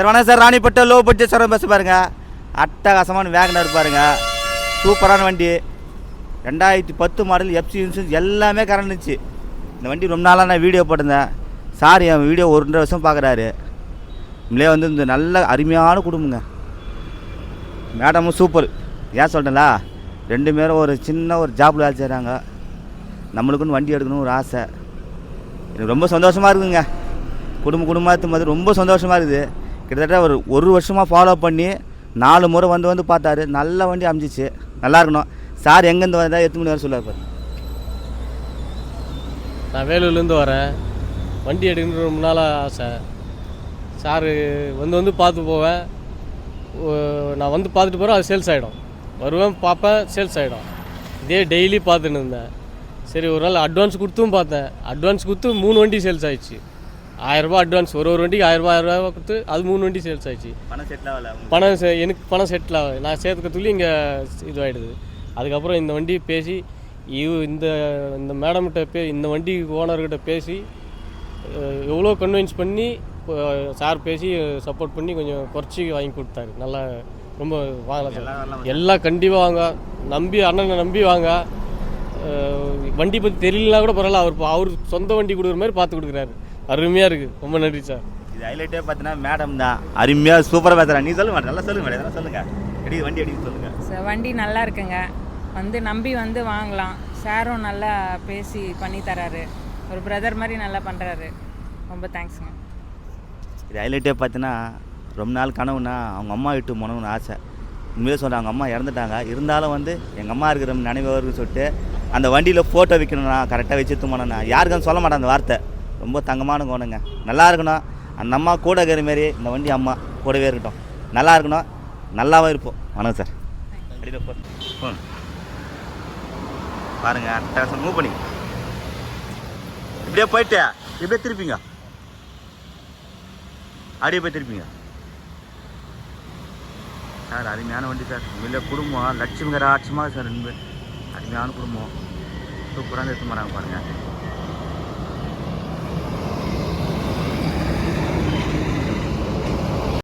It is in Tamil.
சார் வணக்கம் சார். ராணிப்பட்ட லோ பட்ஜெட் சார் பஸ் பாருங்க. அட்டகாசமான வேகனர் பாருங்க. சூப்பரான வண்டி. ரெண்டாயிரத்தி பத்து மாடல் எஃப்சி இன்சூரன்ஸ் எல்லாமே கரண்டுச்சு இந்த வண்டி ரொம்ப நாளாக நான் வீடியோ போட்டிருந்தேன். சார் என் வீடியோ ஒரு ரெண்டு வருஷம் பார்க்குறாரு உண்மையிலே வந்து இந்த நல்ல அருமையான குடும்பங்க. மேடமும் சூப்பர் ஏன் சொல்கிறேன்ல ரெண்டு பேரும் ஒரு சின்ன ஒரு ஜாப்பில் வேலை செய்கிறாங்க நம்மளுக்குன்னு வண்டி எடுக்கணும் ஒரு ஆசை. எனக்கு ரொம்ப சந்தோஷமாக இருக்குங்க. குடும்ப குடும்பத்து மாதிரி ரொம்ப சந்தோஷமாக இருக்குது. கிட்டத்தட்ட ஒரு ஒரு வருஷமாக ஃபாலோ பண்ணி நாலு முறை வந்து வந்து பார்த்தாரு. நல்ல வண்டி அமைஞ்சிச்சு. நல்லா இருக்கணும். சார் எங்கேருந்து வந்தால் எத்தனை மணி வரை சொல்லுவார் நான் வேலூர்லேருந்து வரேன். வண்டி எடுக்கணும்னு ரொம்ப நாளாக ஆசை. சாரு வந்து வந்து பார்த்து போவேன். நான் வந்து பார்த்துட்டு போகிறேன் அது சேல்ஸ் ஆகிடும் வருவேன் பார்ப்பேன் சேல்ஸ் ஆகிடும் இதே டெய்லி பார்த்துன்னு இருந்தேன். சரி ஒரு நாள் அட்வான்ஸ் கொடுத்தும் பார்த்தேன். அட்வான்ஸ் கொடுத்து மூணு வண்டி சேல்ஸ் ஆயிடுச்சு. ஆயிரரூபா அட்வான்ஸ் ஒரு ஒரு வண்டிக்கு ஆயிரரூபா ஆயிரரூபா கொடுத்து அது மூணு வண்டி சேல்ஸ் ஆயிடுச்சு. பணம் செட்டில் ஆகல பணம் எனக்கு பணம் செட்டில் ஆகுது நான் சேர்த்துக்கிறதுக்குள்ளே இங்கே இதுவாகிடுது அதுக்கப்புறம் இந்த வண்டி பேசி இவ இந்த இந்த மேடம்கிட்ட பே இந்த வண்டி ஓனர்கிட்ட பேசி எவ்வளோ கன்வின்ஸ் பண்ணி சார் பேசி சப்போர்ட் பண்ணி கொஞ்சம் குறைச்சி வாங்கி கொடுத்தாரு. நல்லா ரொம்ப வாங்கலாம் எல்லாம் கண்டிப்பாக வாங்க நம்பி அண்ணனை நம்பி வாங்க. வண்டி பற்றி தெரியலனா கூட பரவாயில்ல. அவர் அவர் சொந்த வண்டி கொடுக்குற மாதிரி பார்த்து கொடுக்குறாரு. அருமையாக இருக்குது ரொம்ப நன்றி சார் இது ஹைலைட்டே பார்த்தீங்கன்னா மேடம் தான். அருமையாக சூப்பராக பேசுகிறேன் நீ சொல்லுங்க மேடம் நல்லா சொல்லுங்க மேடம் இதெல்லாம் சொல்லுங்கள் எடி வண்டி அடி சொல்லுங்கள் சார் வண்டி நல்லா இருக்குங்க. வந்து நம்பி வந்து வாங்கலாம். சாரும் நல்லா பேசி பண்ணி தராரு. ஒரு பிரதர் மாதிரி நல்லா பண்ணுறாரு ரொம்ப தேங்க்ஸுங்க இது ஹைலைட்டே பார்த்தீங்கன்னா ரொம்ப நாள் கனவுனா அவங்க அம்மா விட்டு போகணும்னு ஆசை. உண்மையிலே சொல்கிறேன் அவங்க அம்மா இறந்துட்டாங்க. இருந்தாலும் வந்து எங்கள் அம்மா இருக்கிற நினைவு சொல்லிட்டு அந்த வண்டியில் ஃபோட்டோ வைக்கணும்னா கரெக்டாக வச்சு போனேண்ணா யாருக்கும் சொல்ல மாட்டேன் அந்த வார்த்தை. ரொம்ப தங்கமான கோணுங்க. நல்லா இருக்கணும். அந்த அம்மா கூட இருக்கிற மாரி இந்த வண்டி அம்மா கூடவே இருக்கட்டும். நல்லா இருக்கணும். நல்லாவும் இருப்போம். வணக்கம் சார். அடியில் போ. போன் பாருங்க மூவ் பண்ணி. இப்படியே போயிட்டு இப்படியே திருப்பிங்க. அப்படியே போய் திருப்பிங்க. சார் அருமையான வண்டி சார். உண்மையிலே குடும்பம். லட்சுமிகர ஆட்சமாக சார். அருமையான குடும்பம். சூப்பராக எடுத்து போகிறாங்க பாருங்கள்